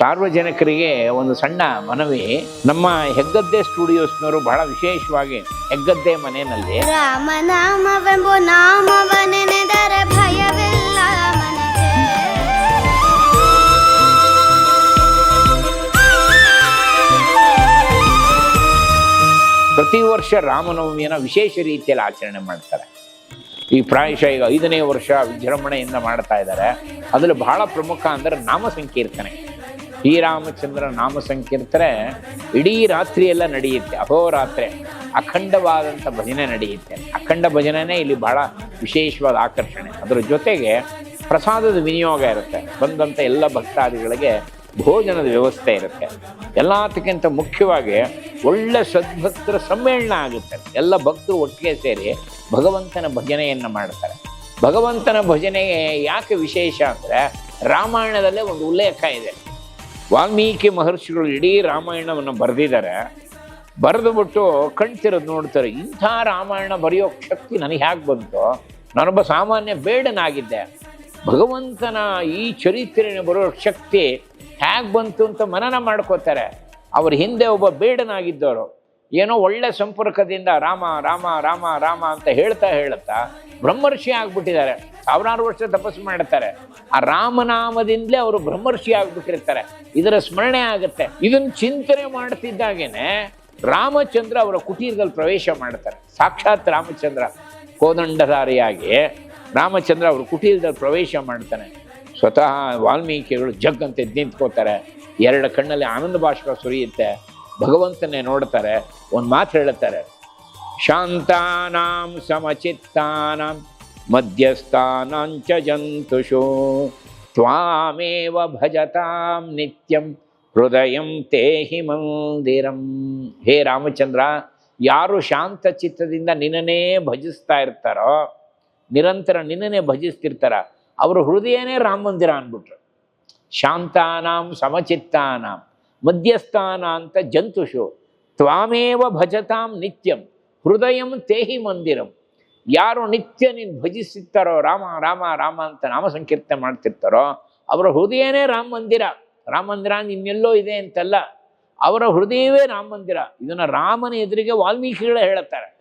ಸಾರ್ವಜನಿಕರಿಗೆ ಒಂದು ಸಣ್ಣ ಮನವಿ. ನಮ್ಮ ಹೆಗ್ಗದ್ದೆ ಸ್ಟುಡಿಯೋಸ್ನವರು ಬಹಳ ವಿಶೇಷವಾಗಿ ಹೆಗ್ಗದ್ದೆ ಮನೆಯಲ್ಲಿ ರಾಮನಾಮವೆಂಬ ನಾಮವ ನೆನೆದರೆ ಭಯವಿಲ್ಲ ಮನಗೆ. ಪ್ರತಿ ವರ್ಷ ರಾಮನವಮಿಯನ್ನು ವಿಶೇಷ ರೀತಿಯಲ್ಲಿ ಆಚರಣೆ ಮಾಡ್ತಾರೆ. ಈ ಪ್ರಾಯಶಃ ಈಗ ಐದನೇ ವರ್ಷ ವಿಜೃಂಭಣೆಯಿಂದ ಮಾಡ್ತಾ ಇದ್ದಾರೆ. ಅದರಲ್ಲಿ ಬಹಳ ಪ್ರಮುಖ ಅಂದರೆ ನಾಮ ಸಂಕೀರ್ತನೆ ಶ್ರೀರಾಮಚಂದ್ರ ನಾಮ ಸಂಕೀರ್ತನೆ ಇಡೀ ರಾತ್ರಿ ಎಲ್ಲ ನಡೆಯುತ್ತೆ, ಅಹೋರಾತ್ರೆ. ಅಖಂಡವಾದಂಥ ಭಜನೆ ನಡೆಯುತ್ತೆ. ಅಖಂಡ ಭಜನೆನೇ ಇಲ್ಲಿ ಬಹಳ ವಿಶೇಷವಾದ ಆಕರ್ಷಣೆ. ಅದರ ಜೊತೆಗೆ ಪ್ರಸಾದದ ವಿನಿಯೋಗ ಇರುತ್ತೆ. ಬಂದಂಥ ಎಲ್ಲ ಭಕ್ತಾದಿಗಳಿಗೆ ಭೋಜನದ ವ್ಯವಸ್ಥೆ ಇರುತ್ತೆ. ಎಲ್ಲದಕ್ಕಿಂತ ಮುಖ್ಯವಾಗಿ ಒಳ್ಳೆ ಸದ್ಭಕ್ತರ ಸಮ್ಮೇಳನ ಆಗುತ್ತೆ. ಎಲ್ಲ ಭಕ್ತರು ಒಟ್ಟಿಗೆ ಸೇರಿ ಭಗವಂತನ ಭಜನೆಯನ್ನು ಮಾಡ್ತಾರೆ. ಭಗವಂತನ ಭಜನೆ ಯಾಕೆ ವಿಶೇಷ ಅಂದರೆ ರಾಮಾಯಣದಲ್ಲೇ ಒಂದು ಉಲ್ಲೇಖ ಇದೆ. ವಾಲ್ಮೀಕಿ ಮಹರ್ಷಿಗಳು ಇಡೀ ರಾಮಾಯಣವನ್ನು ಬರೆದಿದ್ದಾರೆ. ಬರೆದು ಬಿಟ್ಟು ಕಣ್ತಿರೋದು ನೋಡ್ತಾರೆ, ಇಂಥ ರಾಮಾಯಣ ಬರೆಯೋ ಶಕ್ತಿ ನನಗೆ ಹೇಗೆ ಬಂತು? ನಾನೊಬ್ಬ ಸಾಮಾನ್ಯ ಬೇಡನಾಗಿದ್ದೆ. ಭಗವಂತನ ಈ ಚರಿತ್ರೆಯನ್ನು ಬರೋ ಶಕ್ತಿ ಹೇಗೆ ಬಂತು ಅಂತ ಮನನ ಮಾಡ್ಕೋತಾರೆ. ಅವ್ರ ಹಿಂದೆ ಒಬ್ಬ ಬೇಡನಾಗಿದ್ದವರು. ಏನೋ ಒಳ್ಳೆ ಸಂಪರ್ಕದಿಂದ ರಾಮ ರಾಮ ರಾಮ ರಾಮ ಅಂತ ಹೇಳ್ತಾ ಹೇಳ್ತಾ ಬ್ರಹ್ಮರ್ಷಿ ಆಗ್ಬಿಟ್ಟಿದ್ದಾರೆ. ಸಾವಿರಾರು ವರ್ಷ ತಪಸ್ಸು ಮಾಡ್ತಾರೆ ಆ ರಾಮನಾಮದಿಂದಲೇ ಅವರು ಬ್ರಹ್ಮರ್ಷಿ ಆಗ್ಬಿಟ್ಟಿರ್ತಾರೆ. ಇದರ ಸ್ಮರಣೆ ಆಗುತ್ತೆ. ಇದನ್ನು ಚಿಂತನೆ ಮಾಡ್ತಿದ್ದಾಗೇನೆ ರಾಮಚಂದ್ರ ಅವರ ಕುಟೀರದಲ್ಲಿ ಪ್ರವೇಶ ಮಾಡ್ತಾರೆ. ಸಾಕ್ಷಾತ್ ರಾಮಚಂದ್ರ ಕೋದಂಡಧಾರಿಯಾಗಿ ರಾಮಚಂದ್ರ ಅವರು ಕುಟೀರದಲ್ಲಿ ಪ್ರವೇಶ ಮಾಡ್ತಾನೆ. ಸ್ವತಃ ವಾಲ್ಮೀಕಿಗಳು ಜಗ್ಗಂತೆ ನಿಂತ್ಕೋತಾರೆ. ಎರಡು ಕಣ್ಣಲ್ಲಿ ಆನಂದ ಭಾಷೆ ಸುರಿಯುತ್ತೆ. ಭಗವಂತನೇ ನೋಡ್ತಾರೆ. ಒಂದು ಮಾತು ಹೇಳುತ್ತಾರೆ ಶಾಂತಾನಾಂ ಸಮಚಿತ್ತಾನಾಂ ಮಧ್ಯಸ್ಥಾನಾಂಚ ಜಂತುಷು ತ್ವಾಮೇವ ಭಜತಾಂ ನಿತ್ಯಂ ಹೃದಯಂ ತೇಹಿ ಮಂದಿರಂ ಹೇ ರಾಮಚಂದ್ರ ಯಾರು ಶಾಂತ ಚಿತ್ತದಿಂದ ನಿನ್ನನೇ ಭಜಿಸ್ತಾ ಇರ್ತಾರೋ, ನಿರಂತರ ನಿನ್ನನೇ ಭಜಿಸ್ತಿರ್ತಾರ, ಅವರು ಹೃದಯನೇ ರಾಮ ಮಂದಿರ ಅಂದ್ಬಿಟ್ರು. ಶಾಂತಾನಾಂ ಸಮಚಿತ್ತಾನಾಂ ಮಧ್ಯಸ್ಥಾನ ಅಂತ ಜಂತುಷು, ತ್ವಾಮೇವ ಭಜತಾಂ ನಿತ್ಯಂ. ಹೃದಯಂ ತೇಹಿ ಮಂದಿರಂ. ಯಾರು ನಿತ್ಯ ನೀನು ಭಜಿಸುತ್ತಾರೋ ರಾಮ ರಾಮ ರಾಮ ಅಂತ ನಾಮ ಸಂಕೀರ್ತನೆ ಮಾಡ್ತಿರ್ತಾರೋ, ಅವರ ಹೃದಯನೇ ರಾಮ ಮಂದಿರ. ರಾಮ ಮಂದಿರ ಇನ್ನೆಲ್ಲೋ ಇದೆ ಅಂತಲ್ಲ. ಅವರ ಹೃದಯವೇ ರಾಮ ಮಂದಿರ. ಇದನ್ನ ರಾಮನ ಎದುರಿಗೆ ವಾಲ್ಮೀಕಿಗಳೇ ಹೇಳುತ್ತಾರೆ.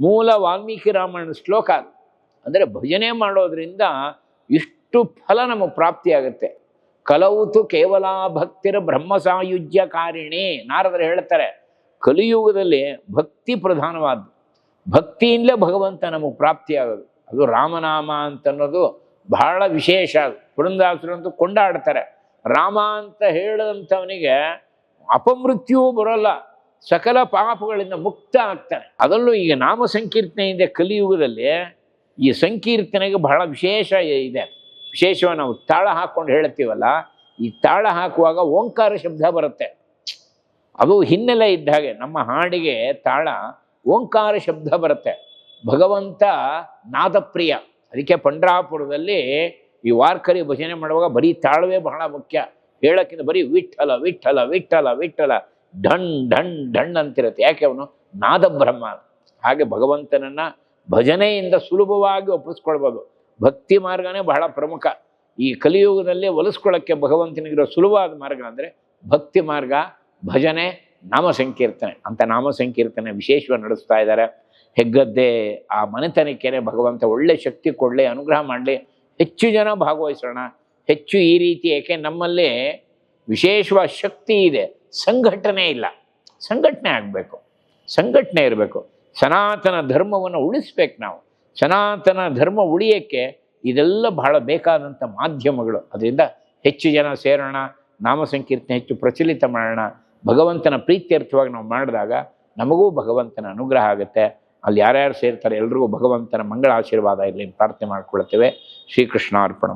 ಮೂಲ ವಾಲ್ಮೀಕಿ ರಾಮಾಯಣ ಶ್ಲೋಕ ಅದು. ಅಂದರೆ ಭಜನೆ ಮಾಡೋದ್ರಿಂದ ಇಷ್ಟು ಫಲ ನಮಗೆ ಪ್ರಾಪ್ತಿಯಾಗುತ್ತೆ. ಕಲೌತು ಕೇವಲ ಭಕ್ತಿರ ಬ್ರಹ್ಮ ಸಾಯುಜ್ಯ ಕಾರಿಣಿ. ನಾರದರು ಹೇಳ್ತಾರೆ ಕಲಿಯುಗದಲ್ಲಿ ಭಕ್ತಿ ಪ್ರಧಾನವಾದ್ದು. ಭಕ್ತಿಯಿಂದಲೇ ಭಗವಂತ ನಮಗೆ ಪ್ರಾಪ್ತಿಯಾಗೋದು. ಅದು ರಾಮನಾಮ ಅಂತ ಅನ್ನೋದು ಬಹಳ ವಿಶೇಷ ಅದು. ಪುರಂದಾಸರಂತೂ ಕೊಂಡಾಡ್ತಾರೆ. ರಾಮ ಅಂತ ಹೇಳಿದಂಥವನಿಗೆ ಅಪಮೃತ್ಯು ಬರೋಲ್ಲ. ಸಕಲ ಪಾಪಗಳಿಂದ ಮುಕ್ತ ಆಗ್ತಾನೆ. ಅದರಲ್ಲೂ ಈಗ ನಾಮ ಸಂಕೀರ್ತನೆಯಿಂದ ಕಲಿಯುಗದಲ್ಲಿ ಈ ಸಂಕೀರ್ತನೆಗೆ ಬಹಳ ವಿಶೇಷ ಇದೆ. ವಿಶೇಷವಾಗಿ ನಾವು ತಾಳ ಹಾಕ್ಕೊಂಡು ಹೇಳ್ತೀವಲ್ಲ, ಈ ತಾಳ ಹಾಕುವಾಗ ಓಂಕಾರ ಶಬ್ದ ಬರುತ್ತೆ. ಅದು ಹಿನ್ನೆಲೆ ಇದ್ದ ಹಾಗೆ ನಮ್ಮ ಹಾಡಿಗೆ ತಾಳ, ಓಂಕಾರ ಶಬ್ದ ಬರುತ್ತೆ. ಭಗವಂತ ನಾದಪ್ರಿಯ. ಅದಕ್ಕೆ ಪಂಡ್ರಾಪುರದಲ್ಲಿ ಈ ವಾರ್ಕರಿ ಭಜನೆ ಮಾಡುವಾಗ ಬರೀ ತಾಳವೇ ಬಹಳ ಮುಖ್ಯ. ಹೇಳೋಕ್ಕಿಂತ ಬರೀ ವಿಠಲ ವಿಠಲ ವಿಠಲ ವಿಠಲ ಢಣ್ ಢಣ್ ಢಣ್ ಅಂತಿರುತ್ತೆ. ಯಾಕೆ ಅವನು? ನಾದಬ್ರಹ್ಮ. ಹಾಗೆ ಭಗವಂತನನ್ನ ಭಜನೆಯಿಂದ ಸುಲಭವಾಗಿ ಒಪ್ಪಿಸ್ಕೊಳ್ಬೋದು. ಭಕ್ತಿ ಮಾರ್ಗನೇ ಬಹಳ ಪ್ರಮುಖ. ಈ ಕಲಿಯುಗದಲ್ಲಿ ಒಲಿಸ್ಕೊಳ್ಳೋಕ್ಕೆ ಭಗವಂತನಿಗಿರೋ ಸುಲಭವಾದ ಮಾರ್ಗ ಅಂದರೆ ಭಕ್ತಿ ಮಾರ್ಗ ಭಜನೆ ನಾಮ ಸಂಕೀರ್ತನೆ ಅಂತ ನಾಮ ಸಂಕೀರ್ತನೆ ವಿಶೇಷವಾಗಿ ನಡೆಸ್ತಾ ಇದ್ದಾರೆ. ಹೆಗ್ಗದ್ದೆ, ಆ ಮನೆತನಕ್ಕೇನೆ ಭಗವಂತ ಒಳ್ಳೆ ಶಕ್ತಿ ಕೊಡಲಿ, ಅನುಗ್ರಹ ಮಾಡಲಿ, ಹೆಚ್ಚು ಜನ ಭಾಗವಹಿಸೋಣ. ಹೆಚ್ಚು ಈ ರೀತಿ, ಏಕೆ ನಮ್ಮಲ್ಲಿ ವಿಶೇಷವಾದ ಶಕ್ತಿ ಇದೆ. ಸಂಘಟನೆ ಇಲ್ಲ. ಸಂಘಟನೆ ಆಗಬೇಕು. ಸಂಘಟನೆ ಇರಬೇಕು. ಸನಾತನ ಧರ್ಮವನ್ನು ಉಳಿಸ್ಬೇಕು ನಾವು. ಸನಾತನ ಧರ್ಮ ಉಳಿಯೋಕ್ಕೆ ಇದೆಲ್ಲ ಬಹಳ ಬೇಕಾದಂಥ ಮಾಧ್ಯಮಗಳು. ಅದರಿಂದ ಹೆಚ್ಚು ಜನ ಸೇರೋಣ ನಾಮ ಸಂಕೀರ್ತನೆ ಹೆಚ್ಚು ಪ್ರಚಲಿತ ಮಾಡೋಣ. ಭಗವಂತನ ಪ್ರೀತ್ಯರ್ಥವಾಗಿ ನಾವು ಮಾಡಿದಾಗ ನಮಗೂ ಭಗವಂತನ ಅನುಗ್ರಹ ಆಗುತ್ತೆ. ಅಲ್ಲಿ ಯಾರ್ಯಾರು ಸೇರ್ತಾರೆ ಎಲ್ರಿಗೂ ಭಗವಂತನ ಮಂಗಳ ಆಶೀರ್ವಾದ ಇರಲಿ ಪ್ರಾರ್ಥನೆ ಮಾಡ್ಕೊಳ್ತೇವೆ. ಶ್ರೀಕೃಷ್ಣ ಅರ್ಪಣ